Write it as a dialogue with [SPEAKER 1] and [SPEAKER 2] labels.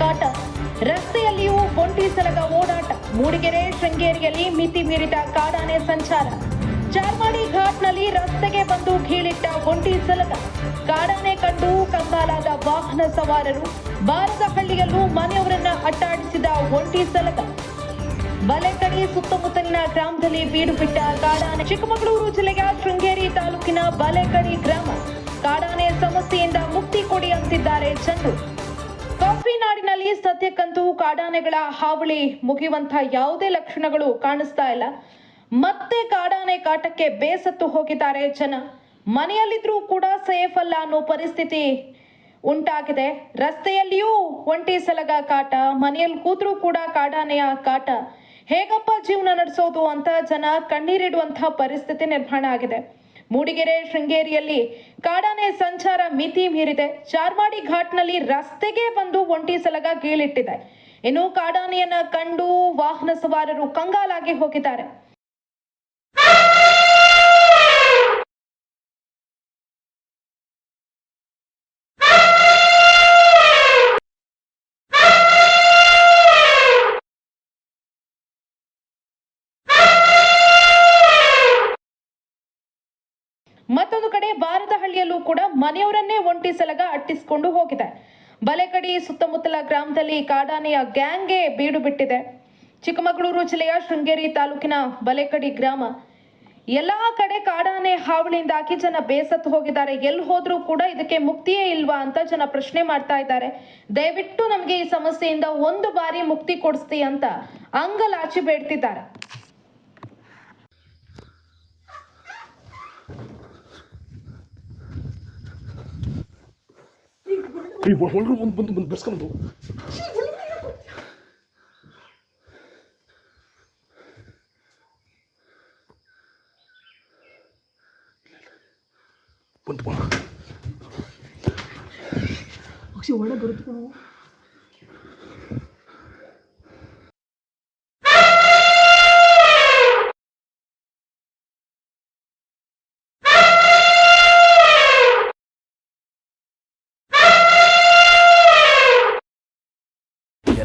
[SPEAKER 1] ಕಾಟ, ರಸ್ತೆಯಲ್ಲಿಯೂ ಒಂಟಿ ಸಲಗ ಓಡಾಟ, ಮೂಡಿಗೆರೆ ಶೃಂಗೇರಿಯಲ್ಲಿ ಮಿತಿ ಮೀರಿದ ಕಾಡಾನೆ ಸಂಚಾರ. ಚಾರ್ಮಾಡಿ ಘಾಟ್ನಲ್ಲಿ ರಸ್ತೆಗೆ ಬಂದು ಕೀಳಿಟ್ಟ ಒಂಟಿ ಸಲಗ, ಕಾಡಾನೆ ಕಂಡು ಕಂಗಾಲಾದ ವಾಹನ ಸವಾರರು ಬಾರದಹಳ್ಳಿಯಲ್ಲೂ ಮನೆಯವರನ್ನ ಅಟ್ಟಾಡಿಸಿದ ಒಂಟಿ ಸಲಗ. ಬಲೆಕಡಿ ಸುತ್ತಮುತ್ತಲಿನ ಗ್ರಾಮದಲ್ಲಿ ಬೀಡು ಬಿಟ್ಟ ಕಾಡಾನೆ. ಚಿಕ್ಕಮಗಳೂರು ಜಿಲ್ಲೆಯ ಶೃಂಗೇರಿ ತಾಲೂಕಿನ ಬಲೆಕಡಿ ಗ್ರಾಮ ಕಾಡಾನೆ ಸಮಸ್ಯೆಯಿಂದ ಮುಕ್ತಿ ಕೊಡಿ ಅಂತಿದ್ದಾರೆ ಚಂದ್ರು ಕಾಫಿ ನಾಡಿನಲ್ಲಿ ಸದ್ಯಕ್ಕಂತೂ ಕಾಡಾನೆಗಳ ಹಾವಳಿ ಮುಗಿಯುವಂತ ಯಾವುದೇ ಲಕ್ಷಣಗಳು ಕಾಣಿಸ್ತಾ ಇಲ್ಲ. ಮತ್ತೆ ಕಾಡಾನೆ ಕಾಟಕ್ಕೆ ಬೇಸತ್ತು ಹೋಗಿದ್ದಾರೆ ಜನ. ಮನೆಯಲ್ಲಿದ್ರೂ ಕೂಡ ಸೇಫ್ ಅಲ್ಲ ಅನ್ನೋ ಪರಿಸ್ಥಿತಿ ಉಂಟಾಗಿದೆ. ರಸ್ತೆಯಲ್ಲಿಯೂ ಒಂಟಿ ಸಲಗ ಕಾಟ, ಮನೆಯಲ್ಲಿ ಕೂತ್ರೂ ಕೂಡ ಕಾಡಾನೆಯ ಕಾಟ. ಹೇಗಪ್ಪ ಜೀವನ ನಡೆಸೋದು ಅಂತ ಜನ ಕಣ್ಣೀರಿಡುವಂತಹ ಪರಿಸ್ಥಿತಿ ನಿರ್ಮಾಣ ಆಗಿದೆ. ಮೂಡಿಗೆರೆ ಶೃಂಗೇರಿಯಲ್ಲಿ ಕಾಡಾನೆ ಸಂಚಾರ ಮಿತಿ ಮೀರಿದೆ. ಚಾರ್ಮಾಡಿ ಘಾಟ್ನಲ್ಲಿ ರಸ್ತೆಗೆ ಬಂದು ಒಂಟಿ ಸಲಗ ಗೀಳಿಟ್ಟಿದೆ. ಇನ್ನು ಕಾಡಾನೆಯನ್ನ ಕಂಡು ವಾಹನ ಸವಾರರು ಕಂಗಾಲಾಗಿ ಹೋಗಿದ್ದಾರೆ. ಮತ್ತೊಂದು ಕಡೆ ಬಾರದಹಳ್ಳಿಯಲ್ಲೂ ಕೂಡ ಮನೆಯವರನ್ನೇ ಒಂಟಿ ಸಲಗ ಅಟ್ಟಿಸಿಕೊಂಡು ಹೋಗಿದೆ. ಬಲೆಕಡಿ ಸುತ್ತಮುತ್ತಲ ಗ್ರಾಮದಲ್ಲಿ ಕಾಡಾನೆಯ ಗ್ಯಾಂಗ್ಗೆ ಬೀಡು ಬಿಟ್ಟಿದೆ. ಚಿಕ್ಕಮಗಳೂರು ಜಿಲ್ಲೆಯ ಶೃಂಗೇರಿ ತಾಲೂಕಿನ ಬಲೆಕಡಿ ಗ್ರಾಮ. ಎಲ್ಲಾ ಕಡೆ ಕಾಡಾನೆ ಹಾವಳಿಯಿಂದಾಗಿ ಜನ ಬೇಸತ್ತು ಹೋಗಿದ್ದಾರೆ. ಎಲ್ಲಿ ಹೋದ್ರೂ ಕೂಡ ಇದಕ್ಕೆ ಮುಕ್ತಿಯೇ ಇಲ್ವಾ ಅಂತ ಜನ ಪ್ರಶ್ನೆ ಮಾಡ್ತಾ ಇದ್ದಾರೆ. ದಯವಿಟ್ಟು ನಮಗೆ ಈ ಸಮಸ್ಯೆಯಿಂದ ಒಂದು ಬಾರಿ ಮುಕ್ತಿ ಕೊಡಿಸ್ತಿ ಅಂತ ಅಂಗಲಾಚಿ ಬೇಡ್ತಿದ್ದಾರೆ.
[SPEAKER 2] ಈ ಒಳಗಡೆ ಬಂದು ಬಂದು ಬಂದು ಬೆರ್ಸ್ಕೊಂಡು ಬಂತು ಬಾ.
[SPEAKER 3] ಅಕ್ಷಿ ಒಳ್ಳೆ ಬರುತ್ತೆ?